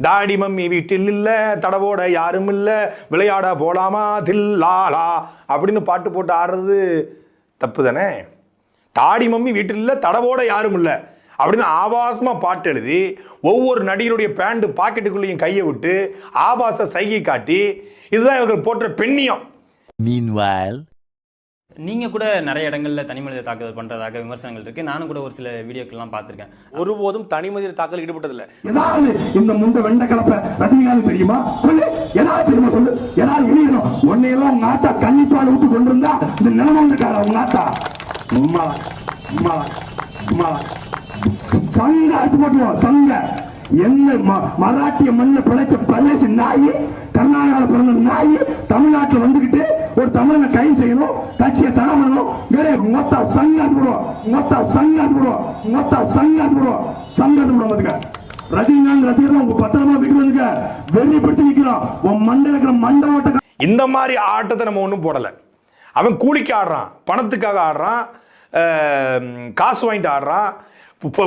Daddy mummy வீட்டில் இல்லை தடவோட யாரும் இல்லை விளையாட போலாமா தில்லாலா அப்படின்னு பாட்டு போட்டு ஆடுறது தப்பு தானே டாடி மம்மி வீட்டில் இல்லை தடவோட யாரும் இல்லை அப்படின்னு ஆபாசமாக பாட்டு எழுதி ஒவ்வொரு நடிகருடைய பேண்ட் பாக்கெட்டுக்குள்ளேயும் கையை விட்டு ஆபாச சைகை காட்டி இதுதான் இவர்கள் போற்ற பெண்ணியம் Meanwhile. நீங்க கூட நிறைய இடங்கள்ல தனி மனித தாக்குதல் பண்றதாக விமர்சனங்கள் இருக்கு. நானும் கூட ஒரு சில வீடியோக்கள்லாம் பார்த்திருக்கேன். ஒருபோதும் தனி மனித தாக்கல் ஈடுபட்டதில்லை. ஏதாவது இந்த முண்டை வெண்ட கலப்ப ரஜினிகாந்த் தெரியுமா? சொல்லு. ஏதாவது தெரியுமா சொல்லு. ஏதாவது எழுதணும் உன்னையெல்லாம் உங்க ஆத்தா கன்னிப்பால் விட்டு கொண்டிருந்தா இந்த நிலைமை இருக்காது உங்க ஆத்தா? உம்மா உம்மா உம்மா சங்க அடிச்சு போட்டுவோம் சங்க. என்ன ம- மராட்டிய மண்ணை பிழைச்ச பிரதேச நாய் கர்நாடகாவில் பிறந்த நாய் தமிழ்நாட்டில் வந்துகிட்டு ஒரு தமிழனை கைது செய்யணும் கட்சியை தடை பண்ணணும். வேற மொத்த சங்கம் போடுவோம் மொத்த சங்கம் போடுவோம் மொத்த சங்கம் போடுவோம் சங்க போடுவோம் அதுக்கு ரஜினிகாந்த் ரசிகர்கள் உங்க பத்திரமா வீட்டுல இருந்துக்க வெறி பிடிச்சு நிக்கிறோம் உன் மண்டல இருக்கிற மண்டை ஓட்ட இந்த மாதிரி ஆட்டத்தை நம்ம ஒன்றும் போடலை. அவன் கூலிக்கு ஆடுறான் பணத்துக்காக ஆடுறான் காசு வாங்கிட்டு ஆடுறான்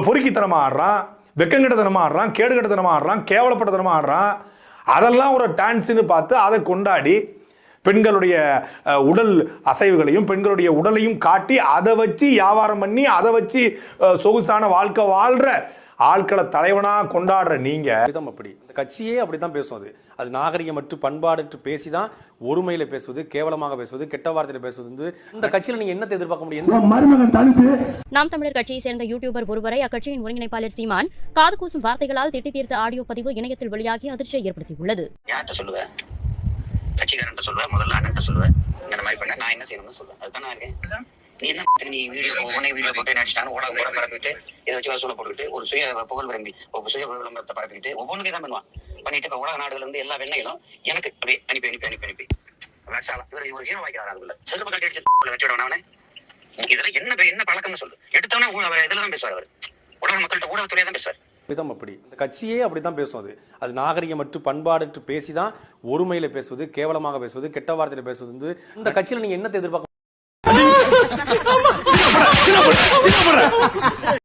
பொறுக்கித்தனமாக ஆடுறான். வெக்கங்கட்டத்தனமா ஆடுறான் கேடுகட்டத்தனமா ஆடுறான் கேவலப்பட்டத்தனமா ஆடுறான். அதெல்லாம் ஒரு டான்ஸுன்னு பார்த்து அதை கொண்டாடி பெண்களுடைய உடல் அசைவுகளையும் பெண்களுடைய உடலையும் காட்டி அதை வச்சு வியாபாரம் பண்ணி அதை வச்சு சொகுசான வாழ்க்கை வாழ்கிற ஆட்களை தலைவனா கொண்டாடுற நீங்க. விதம் அப்படி. இந்த கட்சியே அப்படித்தான் பேசும் அது. அது நாகரிகமற்று பண்பாடற்று பேசிதான் ஒருமையில பேசுவது கேவலமாக பேசுவது கெட்ட வார்த்தையில பேசுவது வந்து இந்த கட்சியில நீங்க என்னத்தை எதிர்பார்க்க முடியும்? நாம் தமிழர் கட்சியை சேர்ந்த யூடியூபர் ஒருவரை அக்கட்சியின் ஒருங்கிணைப்பாளர் சீமான் காது கூசும் வார்த்தைகளால் திட்டி தீர்த்த ஆடியோ பதிவு இணையத்தில் வெளியாகி அதிர்ச்சியை ஏற்படுத்தியுள்ளது. யார்கிட்ட சொல்லுவேன்? முதல்ல சொல்லுவேன். இந்த மாதிரி பண்ண நான் என்ன செய்யணும்னு சொல்லுவேன். அதுதான் நான் இருக்கேன்? என்ன நீ வீடியோ உன்னை வீடியோ போட்டு நினைச்சிட்டாங்க ஓட ஓட பரப்பிட்டு இதை வச்சு வசூல போட்டுக்கிட்டு ஒரு சுய புகழ் விரும்பி ஒரு சுய விளம்பரத்தை பரப்பிக்கிட்டு ஒவ்வொன்றுக்கு தான் பண்ணுவான். பண்ணிட்டு இப்ப உலக நாடுகள்ல இருந்து எல்லா வெண்ணைகளும் எனக்கு அப்படியே அனுப்பி அனுப்பி அனுப்பி அனுப்பி. வர்ஷாலா இவர் ஒரு ஹீரோ வாய்க்கிறார் அதுக்குள்ள. செருப்பு கட்டி அடிச்சு வெட்டி அவனே. இதுல என்ன என்ன பழக்கம்னு சொல்லு. எடுத்தவனே அவர் இதுல தான் பேசுவார் அவர். உலக மக்கள்கிட்ட ஊடகத்துறையா தான் பேசுவார். விதம் அப்படி. இந்த கட்சியே அப்படித்தான் பேசும் அது. அது நாகரிகமற்று பண்பாடற்று பேசிதான் ஒருமையில பேசுவது கேவலமாக பேசுவது கெட்ட வார்த்தையில பேசுவது. வந்து இந்த கட்சியில நீங்க என்னத்தை எதிர்பார்க்க Ama. Şuna vur. Şuna vur. Şuna vur.